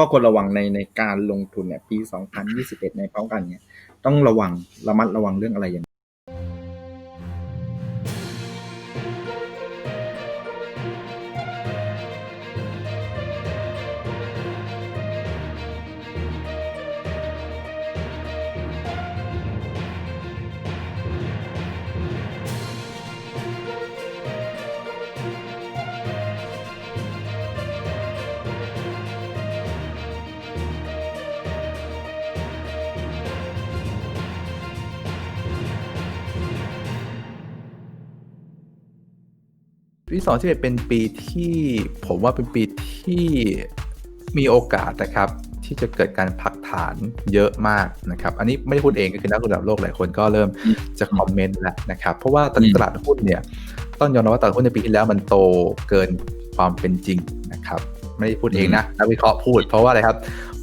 ข้อควรระวังในในการลงทุนเนี่ยปี 2021 ในพร้อมกันเนี่ยต้องระวังระมัดระวังเรื่องอะไรอย่าง ปี2021เป็นปีที่ผมว่าเป็นปีที่มีโอกาสนะครับ ที่จะเกิดการผักฐานเยอะมากนะครับ อันนี้ไม่ได้พูดเองก็คือนักลงทุนระดับโลกหลายคนก็เริ่มจะคอมเมนต์แล้วนะครับ เพราะว่าตอนนี้ตลาดหุ้นเนี่ยต้องยอมรับว่าตลาดหุ้นในปีที่แล้วมันโตเกินความเป็นจริงนะครับ ไม่ได้พูดเองนะนักวิเคราะห์พูดเพราะว่าอะไรครับ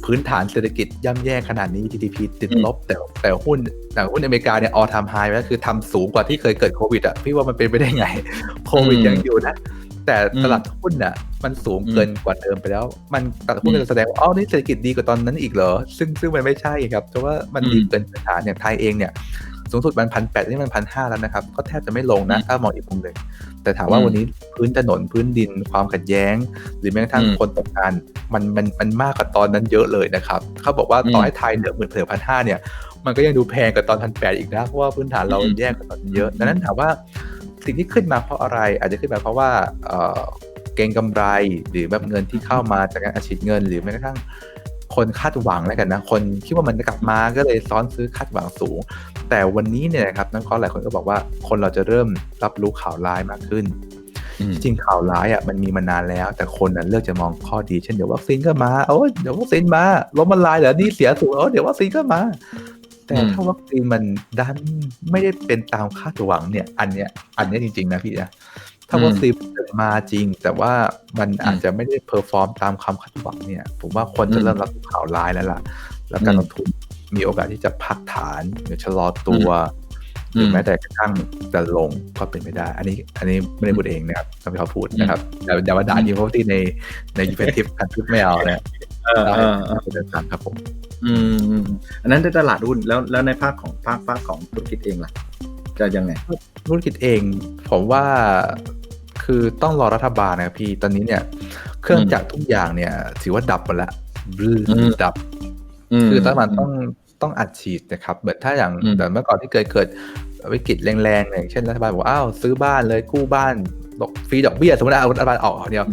พื้นฐานเศรษฐกิจย่ำแย่ขนาดนี้ GDP ติดลบ แต่แต่หุ้นแต่หุ้นอเมริกาเนี่ย all time high ไปแล้วคือทำสูงกว่าที่เคยเกิดโควิดอะพี่ว่ามันเป็นไปได้ไงโควิดอืมยังอยู่นะแต่อืมตลาดหุ้นอะมันสูงเกินกว่าเดิมไปแล้ว มันตลาดหุ้นอืมจะแสดงว่าอ๋อนี่เศรษฐกิจดีกว่าตอนนั้นอีกเหรอ ซึ่งซึ่งมันไม่ใช่ครับ เพราะว่ามันอืมดีเกินพื้นฐานอย่างไทยเองเนี่ย สูงสุดมันพันแปดนี่มันพันห้าแล้วนะครับ ก็แทบจะไม่ลงนะอืมถ้ามองอีกมุมหนึ่งแต่ถามว่าอืมวันนี้พื้นถนนพื้นดินความขัดแย้ง หรือแม้กระทั่งอืมคนตกงานมันมันมันมากกว่าตอนนั้นเยอะเลยนะครับ เขาบอกว่าต่ออืมให้ไทยเหลือหมื่นเหลือพันห้าเนี่ยมันก็ยังดูแพงกว่าตอนพันแปดอีกนะเพราะว่าพื้นฐานเราอืมแย่กว่าตอนนั้นเยอะดังนั้นถามว่าสิ่งที่ขึ้นมาเพราะอะไร อาจจะขึ้นมาเพราะว่าเอ่อเก็งกำไรหรือแบบเงินที่เข้ามาจากการอัดฉีดเงิน หรือแม้กระทั่ง คนคาดหวังแล้วกันนะ คนคิดว่ามันจะกลับมาก็เลยซ้อนซื้อคาดหวังสูง แต่วันนี้เนี่ยนะครับนักวิเคราะห์หลายคนก็บอกว่าคนเราจะเริ่มรับรู้ข่าวร้ายมากขึ้นอืมจริงๆข่าวร้ายอะมันมีมานานแล้ว แต่คนน่ะเลือกจะมองข้อดีเช่นเดี๋ยววัคซีนก็มาโอ้ยเดี๋ยววัคซีนมาล้มละลายเหรอนี่เสียสูงโอ้ยเดี๋ยววัคซีนก็มา แต่อืมถ้าวัคซีนมันดันไม่ได้เป็นตามคาดหวังเนี่ย อันเนี้ยอันเนี้ยจริงๆนะพี่นะถ้าวัคซีน มาจริง แต่ว่ามันอาจจะไม่ได้เพอร์ฟอร์มตามความคาดหวังเนี่ย ผมว่าคนจะเริ่มรับรู้ข่าวร้ายแล้วล่ะ แล้วการลงทุนมีโอกาสที่จะพักฐานหรือชะลอตัวหรือแม้แต่กระทั่งจะลงก็เป็นไปได้ อันนี้ อันนี้ไม่ได้พูดเองนะครับต้องไปเขาพูดนะครับอย่าอย่ามาด่ายิมพวกที่ในในยูเวนทิฟกันทุกไม่เอานะเออเออเออเป็นเดินทางครับผมอืมอืมอันนั้นในตลาดหุ้นแล้วแล้วในภาคของภาคภาคของธุรกิจเองล่ะ จะยังไงธุรกิจเอง ผมว่า คือต้องรอรัฐบาลนะครับพี่ตอนนี้เนี่ย เครื่องจักรทุกอย่างเนี่ย ถือว่าดับหมดละบลื้ออืมดับ คือรัฐบาลต้องต้องอัดฉีดนะครับเหมือนถ้าอย่างอืมแต่เมื่อก่อนที่เกิดเกิดวิกฤตแรงๆอย่างเช่นรัฐบาลบอกว่าอ้าวซื้อบ้านเลยกู้บ้านดอกฟรีดอกเบี้ยสมมติเอารัฐบาลออกเดียว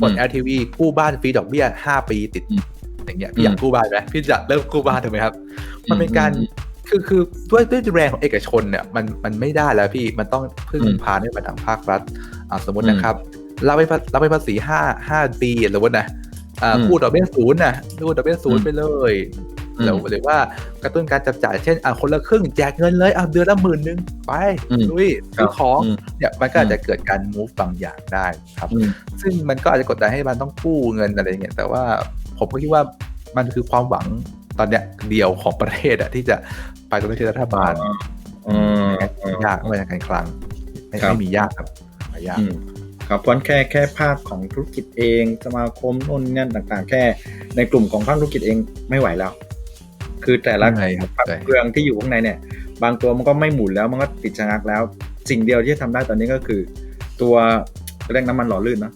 กด LTV กู้บ้านฟรีดอกเบี้ยห้าปีติดอืมอย่างเงี้ยพี่อยากกู้บ้านไหมพี่จะเริ่มกู้บ้านถูกไหมครับ มันเป็นการอืม คือคือด้วยด้วยแรงของเอกชนเนี่ยมันมันไม่ได้แล้วพี่มันต้องพึ่งอืมพาให้มาทางภาครัฐอ่าสมมติอืมนะครับเราไปเราไปภาษีห้าห้าปีสมมตินะอ่าอืมกู้ดอกเบี้ยศูนย์นะกู้ดอกเบี้ยศูนย์อืมไปเลยอืมหรือหรือว่ากระตุ้นการจับจ่ายเช่นอะคนละครึ่งแจกเงินเลยอะเดือนละหมื่นนึงไปอืมลุยซื้อของอืมเนี่ยมันก็อาจจะเกิดการ move บางอย่างได้ครับอืมซึ่งมันก็อาจจะกดดันให้มันต้องกู้เงินอะไรอย่างเงี้ยแต่ว่าผมก็คิดว่ามันคือความหวัง ตอนเนี้ยเดียวของประเทศอะที่จะไปตรงนี้ที่รัฐบาลอืมยากไม่ใช่การคลังไม่ครับไม่มียากครับไม่ยากอืมครับเพราะแค่แค่ภาคของธุรกิจเองสมาคมนู่นนี่นั่นต่างๆ แค่ในกลุ่มของภาคธุรกิจเองไม่ไหวแล้ว คือแต่ละใช่ครับภาคใช่เครื่องที่อยู่ข้างในเนี่ย บางตัวมันก็ไม่หมุนแล้วมันก็ติดชะงักแล้ว สิ่งเดียวที่จะทำได้ตอนนี้ก็คือ ตัวเร่งน้ำมันหล่อลื่นเนอะ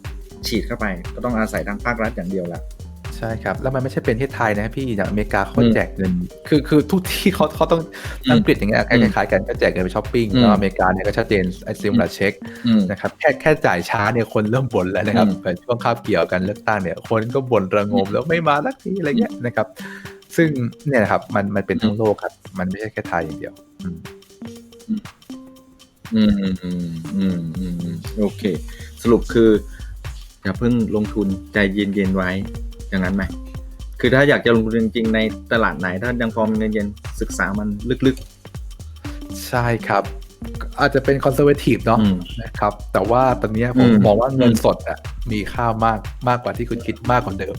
ฉีดเข้าไปก็ต้องอาศัยทางภาครัฐอย่างเดียวละใช่ครับ แล้วมันไม่ใช่เป็นที่ไทยนะพี่อย่างอเมริกาเขาอืมแจกเงิน คือคือทุกที่เขาเขาต้องอืมอังกฤษอย่างเงี้ยคอืมล้ายๆกันก็แจกเงินไปช้อปปิ้งอืมแล้วอเมริกาเนี่ยก็ชัดเจนไอ้ซิมลาเช็คอืมนะครับแค่แค่จ่ายช้าเนี่ยคนเริ่มบ่นแล้วนะครับอืมเหมือนช่วงคาบเกี่ยวกันเลือกตั้งเนี่ย คนก็บ่นระงมแล้วไม่มาสักทีอะไรเงี้ยนะครับ ซึ่งเนี่ยนะครับมันมันเป็นทั้งโลกครับ มันไม่ใช่แค่ไทยอย่างเดียวอืมอืมอืมอืมอืมอืมโอเค สรุปคืออย่าเพิ่งลงทุนใจเย็นๆไว้ อย่างนั้นไหมคือถ้าอยากจะลงทุนจริงๆในตลาดไหน ถ้ายังพอมีเงินเย็นศึกษามันลึกใช่ครับ อาจจะเป็นคอนเซอร์เวทีฟเนาะอืมนะครับแต่ว่าตอนเนี้ยผมอืมมองว่าเงินอืมสดอะมีค่ามากมากกว่าที่คุณคิดมากกว่าเดิม